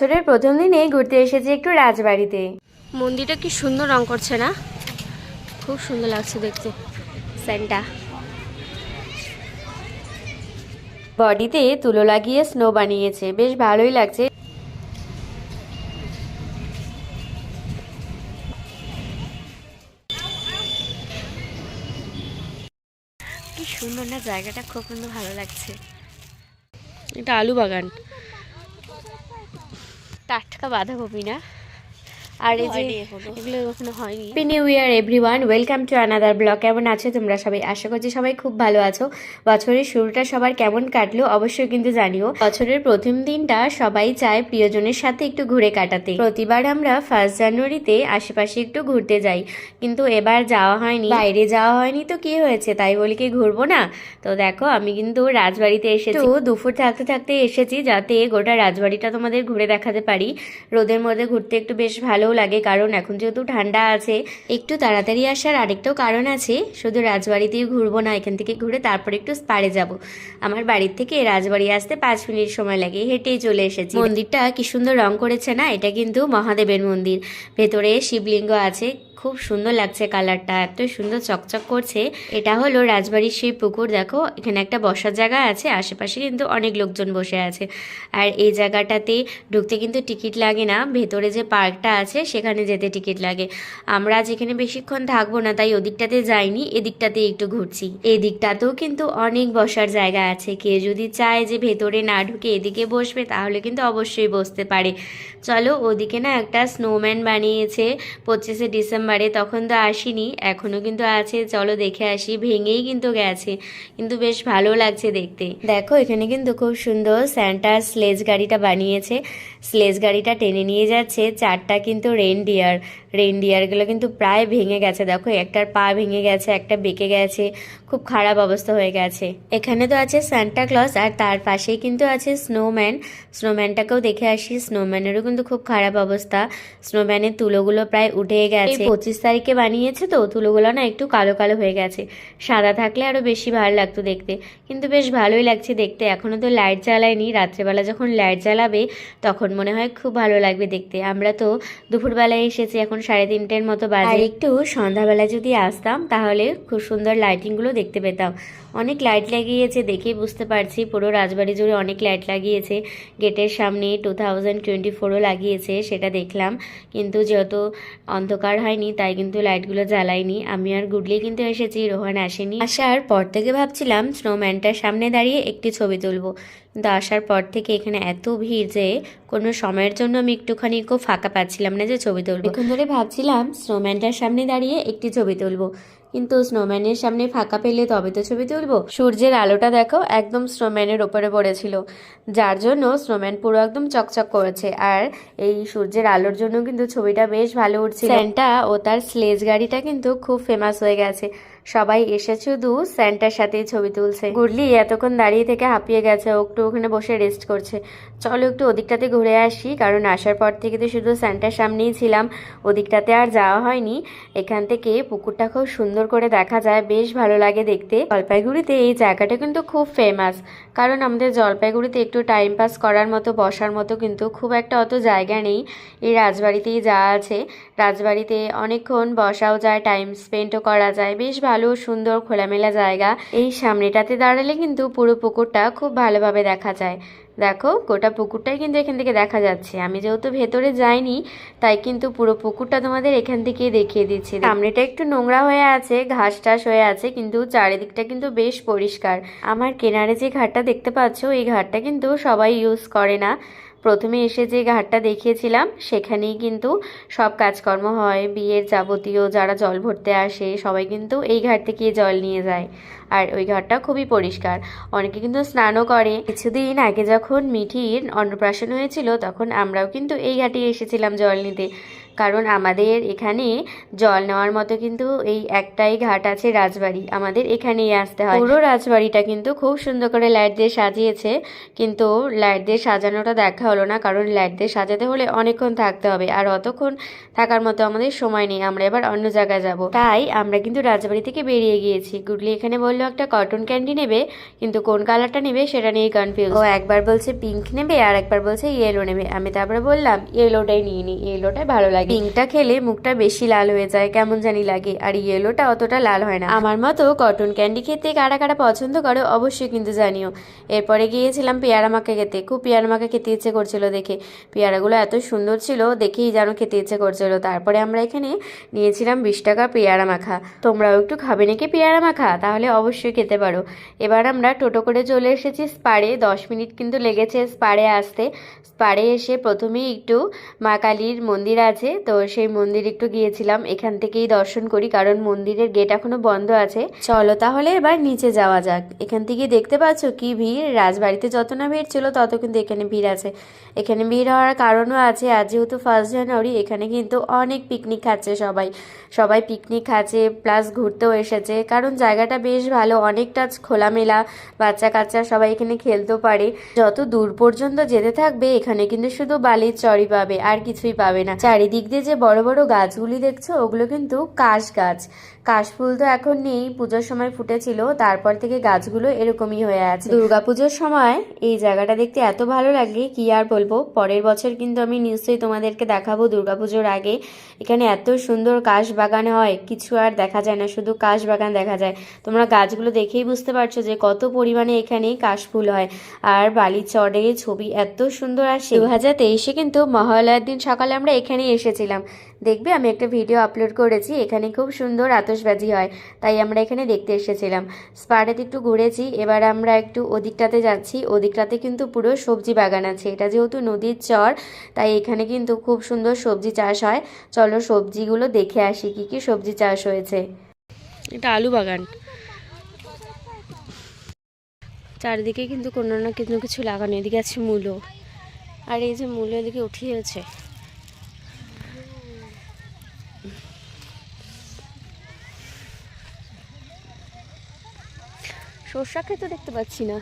বছরের প্রথম দিনে ঘুরতে এসেছি একটু রাজবাড়িতে। মন্দিরটা কি সুন্দর রং করছে না? খুব সুন্দর লাগছে দেখতে স্যান্টা। বডিতে তুলো লাগিয়ে স্নো বানিয়েছে বেশ ভালোই লাগছে। কি সুন্দর না জায়গাটা খুব সুন্দর ভালো লাগছে। এটা আলু বাগান। টাটকা বাঁধাকপি না? আর এই যে এগুলো এখনও হয়নি। Happy new year everyone welcome to another blog কেমন আছো তোমরা সবাই? আশা করছি সবাই খুব ভালো আছো। বছরের শুরুটা সবার কেমন কাটলো অবশ্যই কিন্তু জানিও। বছরের প্রথম দিনটা সবাই চায় প্রিয়জনের সাথে একটু ঘুরে কাটাতে। প্রতিবার আমরা ফার্স্ট জানুয়ারিতে আশেপাশে একটু ঘুরতে যাই। কিন্তু এবার যাওয়া হয়নি। বাইরে যাওয়া হয়নি তো কি হয়েছে? তাই বলি কি ঘুরবো না? তো দেখো আমি কিন্তু রাজবাড়িতে এসেছি। তো দুপুর থাকতে থাকতে এসেছি যাতে গোটা রাজবাড়িটা তোমাদের ঘুরে দেখাতে পারি। রোদের মধ্যে ঘুরতে একটু বেশ ভালোও লাগে, কারণ এখন যেহেতু ঠান্ডা আছে, একটু তাড়াতাড়ি আসার আরেকটাও কারণ আছে, শুধু রাজবাড়িতেই ঘুরবো না, এখান থেকে ঘুরে তারপর একটু স্পারে যাব। আমার বাড়ির থেকে রাজবাড়ি আসতে পাঁচ মিনিট সময় লাগে, হেঁটেই চলে এসেছি। মন্দিরটা কি সুন্দর রং করেছে না, এটা কিন্তু মহাদেবের মন্দির। ভেতরে শিবলিঙ্গ আছে খুব সুন্দর লাগছে কালারটা, এত সুন্দর চকচক করছে। এটা হলো রাজবাড়ির সেই পুকুর, দেখো, এখানে একটা বসার জায়গা আছে, আশেপাশে কিন্তু অনেক লোকজন বসে আছে। আর এই জায়গাটাতে ঢুকতে কিন্তু টিকিট লাগে না, ভেতরে যে পার্কটা আছে, সেখানে যেতে টিকিট লাগে। আমরা যেখানে বেশিক্ষণ থাকব না, তাই ওদিকটাতে যাইনি, এদিকটাতে একটু ঘুরছি। এদিকটাতেও কিন্তু অনেক বসার জায়গা আছে কে যদি চায় যে ভেতরে না ঢুকে এদিকে বসবে, তাহলে কিন্তু অবশ্যই বসতে পারে। চলো, ওদিকে না একটা স্নোম্যান বানিয়েছে, পঁচিশে ডিসেম্বরে তখন তো আসিনি। এখনও কিন্তু আছে, চলো দেখে আসি। ভেঙেই কিন্তু গেছে, কিন্তু বেশ ভালো লাগছে দেখতে। দেখো, এখানে কিন্তু খুব সুন্দর স্যান্টার স্লেজ গাড়িটা বানিয়েছে। স্লেজ গাড়িটা টেনে নিয়ে যাচ্ছে, চারটা কিন্তু রেনডিয়ার রেনডিয়ারগুলো কিন্তু প্রায় ভেঙে গেছে। দেখো, একটার পা ভেঙে গেছে, একটা বেঁকে গেছে, খুব খারাপ অবস্থা হয়ে গেছে। এখানে তো আছে সান্টা ক্লজ আর তার পাশেই কিন্তু আছে স্নোম্যান স্নোম্যানটাকেও দেখে আসি। স্নোম্যানেরও কিন্তু খুব খারাপ অবস্থা। স্নোম্যানের তুলোগুলো প্রায় উঠে গেছে। পঁচিশ তারিখে বানিয়েছে তো, তুলোগুলো না একটু কালো কালো হয়ে গেছে। সাদা থাকলে আরও বেশি ভালো লাগতো দেখতে। কিন্তু বেশ ভালোই লাগছে দেখতে। এখনও তো লাইট জ্বালায়নি। রাত্রেবেলা যখন লাইট জ্বালাবে, তখন মনে হয় খুব ভালো লাগবে দেখতে। আমরা তো দুপুরবেলায় এসেছি, এখন সাড়ে তিনটের মতো বাজে। একটু সন্ধ্যাবেলা যদি আসতাম তাহলে খুব সুন্দর লাইটিংগুলো দেখতে পেতাম। অনেক লাইট লাগিয়েছে দেখেই বুঝতে পারছি। পুরো রাজবাড়ি জুড়ে অনেক লাইট লাগিয়েছে। গেটের সামনে টু থাউজেন্ড টোয়েন্টি ফোরও লাগিয়েছে, সেটা দেখলাম। কিন্তু যেহেতু অন্ধকার হয়নি, তাই কিন্তু লাইটগুলো জ্বালাইনি আমি আর গুডলি কিন্তু এসেছি, রোহান আসেনি। আসার পর থেকে ভাবছিলাম স্নোম্যানটার সামনে দাঁড়িয়ে একটি ছবি তুলবো। কিন্তু আসার পর থেকে এখানে এত ভিড় যে, কোনো সময়ের জন্য আমি একটুখানি খুব ফাঁকা পাচ্ছিলাম না যে ছবি তুলবো। এখন ধরে ভাবছিলাম স্নোম্যানটার সামনে দাঁড়িয়ে একটি ছবি তুলবো। কিন্তু স্নোম্যানের সামনে ফাঁকা পেলে তবে তো ছবি তুলবো? সূর্যের আলোটা দেখো, একদম স্নোম্যানের ওপরে পড়েছিল। যার জন্য স্নোম্যান পুরো একদম চকচক করেছে। আর এই সূর্যের আলোর জন্য কিন্তু ছবিটা বেশ ভালো উঠছে ও তার স্লেজ গাড়িটা কিন্তু খুব ফেমাস হয়ে গেছে। সবাই এসে শুধু স্যান্টার সাথেই ছবি তুলছে। গুডলি এতক্ষণ দাঁড়িয়ে থেকে হাঁপিয়ে গেছে একটু ওখানে বসে রেস্ট করছে। চলো একটু ওদিকটাতে ঘুরে আসি, কারণ আসার পর থেকে তো শুধু স্যান্টার সামনেই ছিলাম, ওদিকটাতে আর যাওয়া হয়নি। এখান থেকে পুকুরটা খুব সুন্দর করে দেখা যায়, বেশ ভালো লাগে দেখতে। জলপাইগুড়িতে এই জায়গাটা কিন্তু খুব ফেমাস কারণ আমাদের জলপাইগুড়িতে একটু টাইম পাস করার মতো, বসার মতো কিন্তু খুব একটা অত জায়গা নেই। এই রাজবাড়িতেই যা আছে, রাজবাড়িতে অনেকক্ষণ বসাও যায় টাইম স্পেন্ডও করা যায়। বেশ ভালো, সুন্দর, খোলামেলা জায়গা। এই সামনেটাতে দাঁড়ালে কিন্তু পুরো পুকুরটা খুব ভালোভাবে দেখা যায়। দেখো, গোটা পুকুরটাই কিন্তু এখান থেকে দেখা যাচ্ছে। আমি যেহেতু ভেতরে যাইনি, তাই কিন্তু পুরো পুকুরটা তোমাদের এখান থেকে দেখিয়ে দিচ্ছে। সামনেটা একটু নোংরা হয়ে আছে, ঘাস টাস হয়ে আছে, কিন্তু চারিদিকটা কিন্তু বেশ পরিষ্কার। আমার কেনারে যে ঘাটটা দেখতে পাচ্ছ, এই ঘাটটা কিন্তু সবাই ইউজ করে না। প্রথমে এসে যে ঘাটটা দেখিয়েছিলাম, সেখানেই কিন্তু সব কাজকর্ম হয়। বিয়ের যাবতীয় যারা জল ভরতে আসে, সবাই কিন্তু এই ঘাট থেকে জল নিয়ে যায়। আর ওই ঘাটটা খুবই পরিষ্কার। অনেকে কিন্তু স্নানও করে। কিছুদিন আগে যখন মিঠির অন্নপ্রাশন হয়েছিল, তখন আমরাও কিন্তু এই ঘাটে এসেছিলাম জল নিতে। কারণ আমাদের এখানে জল নেওয়ার মতো কিন্তু এই একটাই ঘাট আছে রাজবাড়ি। আমাদের এখানেই আসতে হয়। পুরো রাজবাড়িটা কিন্তু খুব সুন্দর করে লাইট দিয়ে সাজিয়েছে, কিন্তু লাইট দিয়ে সাজানোটা দেখা হলো না, কারণ লাইট দিয়ে সাজাতে হলে অনেকক্ষণ থাকতে হবে, আর অতক্ষণ থাকার মতো আমাদের সময় নেই, আমরা এবার অন্য জায়গায় যাব। তাই আমরা কিন্তু রাজবাড়ি থেকে বেরিয়ে গিয়েছি। গুডলি এখানে বলল, একটা কটন ক্যান্ডি নেবে, কিন্তু কোন কালারটা নেবে সেটা নিয়ে কনফিউজ ও একবার বলছে পিঙ্ক নেবে, আর একবার বলছে ইয়েলো নেবে। আমি তারপরে বললাম ইয়েলোটাই নিয়ে নিই ইয়েলোটাই ভালো লাগে। পিঙ্কটা খেলে মুখটা বেশি লাল হয়ে যায়, কেমন জানি লাগে। আর ইয়েলোটা অতটা লাল হয় না। আমার মতো কটন ক্যান্ডি খেতে কারা কারা পছন্দ করো অবশ্যই কিন্তু জানিও। এরপরে গিয়েছিলাম পেয়ারা মাখা খেতে। খুব পেয়ারা মাখা খেতে ইচ্ছে করছিল দেখে। পেয়ারাগুলো এত সুন্দর ছিল, দেখেই যেন খেতে ইচ্ছে করছিল। তারপরে আমরা এখানে নিয়েছিলাম বিশ টাকা পেয়ারা মাখা। তোমরাও একটু খাবে নাকি পেয়ারা মাখা? তাহলে অবশ্যই খেতে পারো। এবার আমরা টোটো করে চলে এসেছি স্পারে। দশ মিনিট কিন্তু লেগেছে স্পারে আসতে। স্পারে এসে প্রথমেই একটু মা কালীর মন্দির আছে। তো সেই মন্দির একটু গিয়েছিলাম। এখান থেকেই দর্শন করি, কারণ মন্দিরের গেট এখনও বন্ধ আছে। চলো তাহলে এবার নিচে যাওয়া যাক। এখান থেকে দেখতে পাচ্ছ কি ভিড়? রাজবাড়িতে যত না ভিড় ছিল, তত কিন্তু এখানে ভিড় আছে। এখানে ভিড় হওয়ার কারণও আছে, আর যেহেতু ফার্স্ট জানুয়ারি এখানে কিন্তু অনেক পিকনিক খাচ্ছে সবাই। সবাই পিকনিক খাচ্ছে প্লাস ঘুরতেও এসেছে। কারণ জায়গাটা বেশ ভালো, অনেকটা খোলামেলা বাচ্চা কাচ্চা সবাই এখানে খেলতেও পারে। যত দূর পর্যন্ত যেতে থাকবে, এখানে কিন্তু শুধু বালির চড়ি পাবে, আর কিছুই পাবে না। চারিদিক দিয়ে যে বড় বড় গাছগুলি দেখছ ওগুলো কিন্তু কাশ গাছ। কাশফুল তো এখন নেই, পুজোর সময় ফুটেছিল, তারপর থেকে গাছগুলো এরকমই হয়ে আছে। দুর্গাপুজোর সময় এই জায়গাটা দেখতে এত ভালো লাগে, কি আর বলব? পরের বছর কিন্তু আমি নিশ্চয়ই তোমাদেরকে দেখাবো দুর্গাপুজোর আগে। এখানে এত সুন্দর কাশ বাগান হয়, কিছু আর দেখা যায় না, শুধু কাশ বাগান দেখা যায়। তোমরা গাছগুলো দেখেই বুঝতে পারছ যে কত পরিমাণে এখানে কাশফুল হয়। আর বালির চড়ে ছবি এত সুন্দর আসে। দু হাজার তেইশে কিন্তু মহালয়ার দিন সকালে আমরা এখানেই এসেছিলাম। দেখবে, আমি একটা ভিডিও আপলোড করেছি, এখানে খুব সুন্দর আতশবাজি হয়, তাই আমরা এখানে দেখতে এসেছিলাম। স্পারেতে একটু ঘুরেছি, এবার আমরা একটু ওদিকটাতে যাচ্ছি, ওদিকটাতে কিন্তু পুরো সবজি বাগান আছে, এটা যেহেতু নদীর চর, তাই এখানে কিন্তু খুব সুন্দর সবজি চাষ হয়। চলো সবজিগুলো দেখে আসি, কি কি সবজি চাষ হয়েছে। এটা আলু বাগান। চারিদিকে কিন্তু কোনো না কিছু কিছু লাগানো, এদিকে আছে মূলো। আর এই যে মূলো এদিকে উঠিয়েছে। সর্ষা ক্ষেত দেখতে পাচ্ছি না।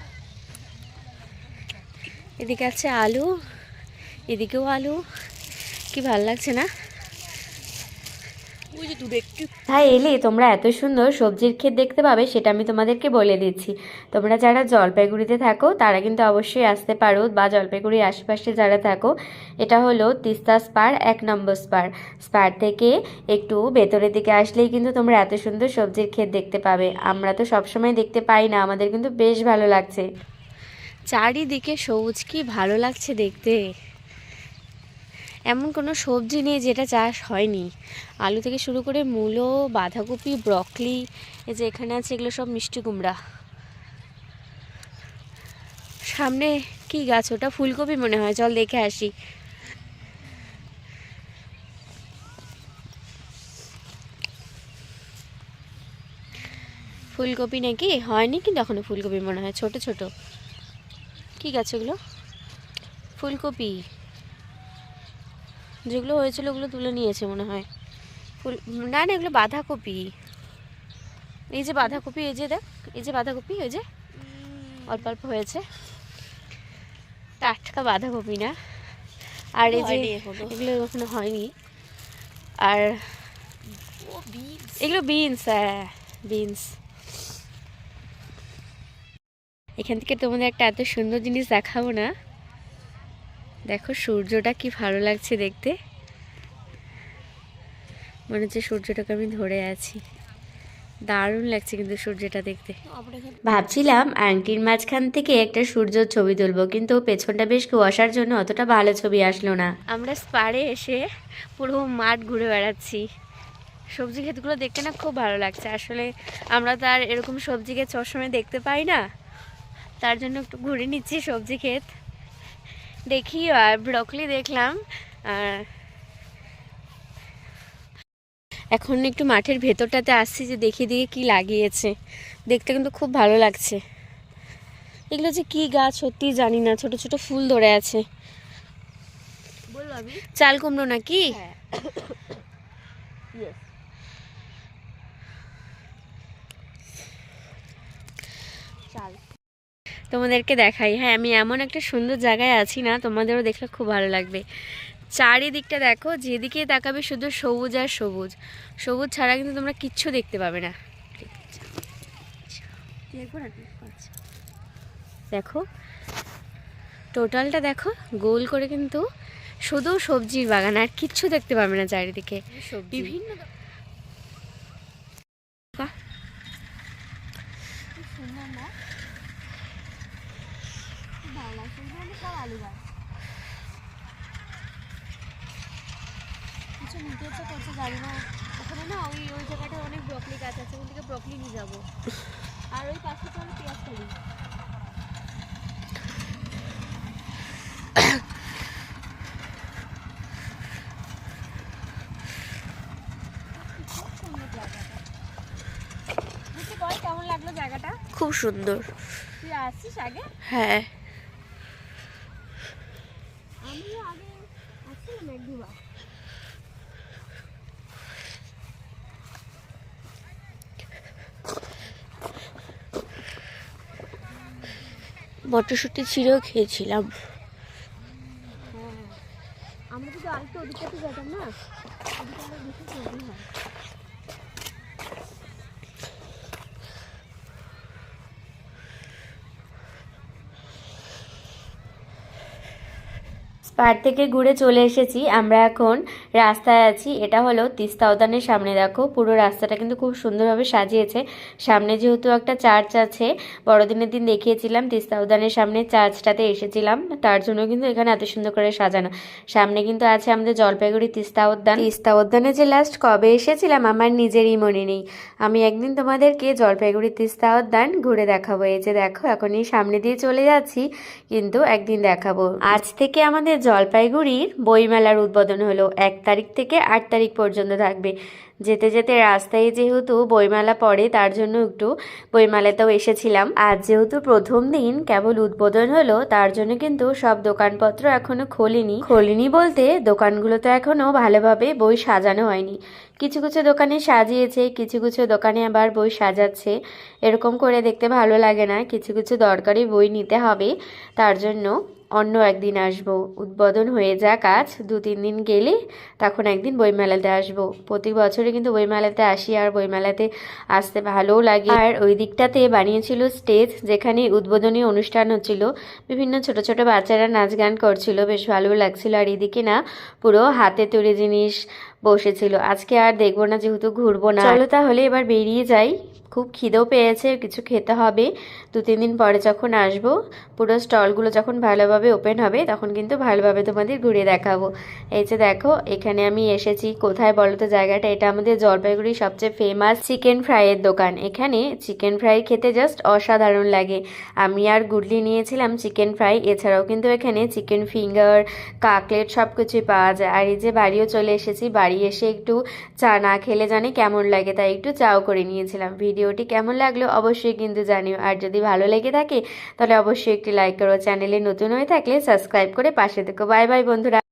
এদিকে আছে আলু এদিকেও আলু। কি ভালো লাগছে না? দূরে একটু তাই এলে তোমরা এত সুন্দর সবজির ক্ষেত দেখতে পাবে সেটা আমি তোমাদেরকে বলে দিচ্ছি। তোমরা যারা জলপাইগুড়িতে থাকো তারা কিন্তু অবশ্যই আসতে পারো বা জলপাইগুড়ির আশেপাশে যারা থাকো এটা হলো তিস্তা স্পার এক নম্বর স্পার। স্পার থেকে একটু ভেতরের দিকে আসলেই কিন্তু তোমরা এত সুন্দর সবজির ক্ষেত দেখতে পাবে। আমরা তো সবসময় দেখতে পাই না আমাদের কিন্তু বেশ ভালো লাগছে। চারিদিকে সবুজ কি ভালো লাগছে দেখতে। এমন কোনো সবজি নেই যেটা চাষ হয়নি। আলু থেকে শুরু করে মূলো, বাঁধাকপি, ব্রকলি, এই যে এখানে আছে এগুলো সব মিষ্টি কুমড়া। সামনে কি গাছ? ওটা ফুলকপি মনে হয়। চল দেখে আসি। ফুলকপি নাকি? হয়নি কিন্তু এখনও ফুলকপি মনে হয়। ছোট ছোট। কি গাছ ওগুলো ফুলকপি। যেগুলো হয়েছিল ওগুলো তুলে নিয়েছে মনে হয়। ফুল না না এগুলো বাঁধাকপি। এই যে বাঁধাকপি এই যে দেখ এই যে বাঁধাকপি ওই যে অল্প অল্প হয়েছে। টাটকা বাঁধাকপি না। আর এই যে হয়নি এগুলো এখনও হয়নি। আর এগুলো বিনস হ্যাঁ বিনস এখান থেকে তোমাদের একটা এত সুন্দর জিনিস দেখাবো না। দেখো সূর্যটা কি ভালো লাগছে দেখতে। মনে হচ্ছে সূর্যটাকে আমি ধরে আছি। দারুণ লাগছে কিন্তু সূর্যটা দেখতে। ভাবছিলাম আংটির মাঝখান থেকে একটা সূর্যর ছবি তুলবো, কিন্তু পেছনটা বেশ কুয়াশার জন্য অতটা ভালো ছবি আসলো না। আমরা স্পারে এসে পুরো মাঠ ঘুরে বেড়াচ্ছি। সবজি ক্ষেতগুলো দেখতে না খুব ভালো লাগছে। আসলে আমরা তো আর এরকম সবজি ক্ষেত সবসময় দেখতে পাই না। তার জন্য একটু ঘুরে নিচ্ছি সবজি ক্ষেত। দেখি আর ব্রকলি দেখলাম আর এখন একটু মাঠের ভেতরটাতে আসছি যে দেখি দিয়ে কি লাগিয়েছে দেখতে কিন্তু খুব ভালো লাগছে এগুলো যে কি গাছ সত্যি জানি না ছোট ছোট ফুল ধরে আছে চাল কুমড়ো নাকি হ্যাঁ ইয়েস চাল তোমাদেরকে দেখাই। হ্যাঁ আমি এমন একটা সুন্দর জায়গায় আছি না তোমাদেরও দেখলে খুব ভালো লাগবে। চারিদিকটা দেখো যেদিকে তাকাবে শুধু সবুজ আর সবুজ। সবুজ ছাড়া কিন্তু তোমরা কিচ্ছু দেখতে পাবে না। দেখো টোটালটা দেখো গোল করে কিন্তু শুধু সবজির বাগান আর কিচ্ছু দেখতে পাবে না চারিদিকে। বিভিন্ন বাহ। কিছু নিতে ইচ্ছে করছে জানি না ওখানে না ওই ওই জায়গাটায় অনেক ব্রকলি গাছ আছে যাব। আর ওই পাশে তো পেঁয়াজ করি কেমন লাগল জায়গাটা? খুব সুন্দর। তুই আসছিস আগে? হ্যাঁ আমিও আগে আসছিলাম এক দুবার মটরশুঁটি ছিঁড়েও খেয়েছিলাম। হ্যাঁ। আমরা যদি আরেকটু ওদিকে যেতাম না ওদিকে আরও বেশি সবজি হয় পাহাড় থেকে ঘুরে চলে এসেছি। আমরা এখন রাস্তায় আছি। এটা হলো তিস্তা উদ্যানের সামনে, দেখো। পুরো রাস্তাটা কিন্তু খুব সুন্দরভাবে সাজিয়েছে। সামনে যেহেতু একটা চার্চ আছে, বড়দিনের দিন দেখিয়েছিলাম, তিস্তা উদ্যানের সামনে চার্চটাতে এসেছিলাম। তার জন্য কিন্তু এখানে এত সুন্দর করে সাজানো। সামনে কিন্তু আছে আমাদের জলপাইগুড়ি তিস্তা উদ্যান। তিস্তা উদ্যানে যে লাস্ট কবে এসেছিলাম, আমার নিজেরই মনে নেই। আমি একদিন তোমাদেরকে জলপাইগুড়ি তিস্তা উদ্যান ঘুরে দেখাবো। এই যে দেখো, এখনই সামনে দিয়ে চলে যাচ্ছি, কিন্তু একদিন দেখাবো। আজ থেকে আমাদের জলপাইগুড়ির বইমেলার উদ্বোধন হলো। এক তারিখ থেকে আট তারিখ পর্যন্ত থাকবে। যেতে যেতে রাস্তায় যেহেতু বইমেলা পড়ে, তার জন্য একটু বইমেলাতেও এসেছিলাম। আজ যেহেতু প্রথম দিন, কেবল উদ্বোধন হলো, তার জন্য কিন্তু সব দোকানপত্র এখনও খোলেনি। খোলেনি বলতে দোকানগুলো তো এখনও ভালোভাবে বই সাজানো হয়নি। কিছু কিছু দোকানে সাজিয়েছে, কিছু কিছু দোকানে আবার বই সাজাচ্ছে। এরকম করে দেখতে ভালো লাগে না, কিছু কিছু দরকারি বই নিতে হবে। তার জন্য অন্য একদিন আসব। উদ্বোধন হয়ে যাক আজ দু তিন দিন গেলে তখন একদিন বইমেলাতে আসব। প্রতি বছরে কিন্তু বইমেলাতে আসি আর বইমেলাতে আসতে ভালোও লাগে। আর ওই দিকটাতে বানিয়েছিল স্টেজ, যেখানে উদ্বোধনী অনুষ্ঠান হচ্ছিল। বিভিন্ন ছোট ছোট বাচ্চারা নাচ গান করছিল, বেশ ভালো লাগছিল। আর এদিকে না, পুরো হাতে তৈরি জিনিস বসেছিল। আজকে আর দেখব না, যেহেতু ঘুরবো না। চলো তাহলে এবার বেরিয়ে যাই। খুব খিদেও পেয়েছে, কিছু খেতে হবে। দু, তিন দিন পরে যখন আসব, পুরো স্টলগুলো যখন ভালোভাবে ওপেন হবে, তখন কিন্তু ভালোভাবে তোমাদের ঘুরে দেখাবো। এই যে দেখো, এখানে আমি এসেছি। কোথায় বলো তো জায়গাটা? এটা আমাদের জলপাইগুড়ির সবচেয়ে ফেমাস চিকেন ফ্রাইয়ের দোকান। এখানে চিকেন ফ্রাই খেতে জাস্ট অসাধারণ লাগে। আমি আর গুডলি নিয়েছিলাম চিকেন ফ্রাই এছাড়াও কিন্তু এখানে চিকেন ফিঙ্গার কাকলেট সব কিছুই পাওয়া যায়। আর এই যে বাড়িও চলে এসেছি, বাড়ি এসে একটু চা না খেলে জানে কেমন লাগে, তাই একটু চাও করে নিয়েছিলাম। ভিডিওটি কেমন লাগল অবশ্যই কিন্তু জানিও। আর যদি ভালো লেগে থাকে, তাহলে অবশ্যই একটি লাইক করো। চ্যানেলে নতুন হয়ে থাকলে সাবস্ক্রাইব করে পাশে থেকো। বাই বাই বন্ধুরা।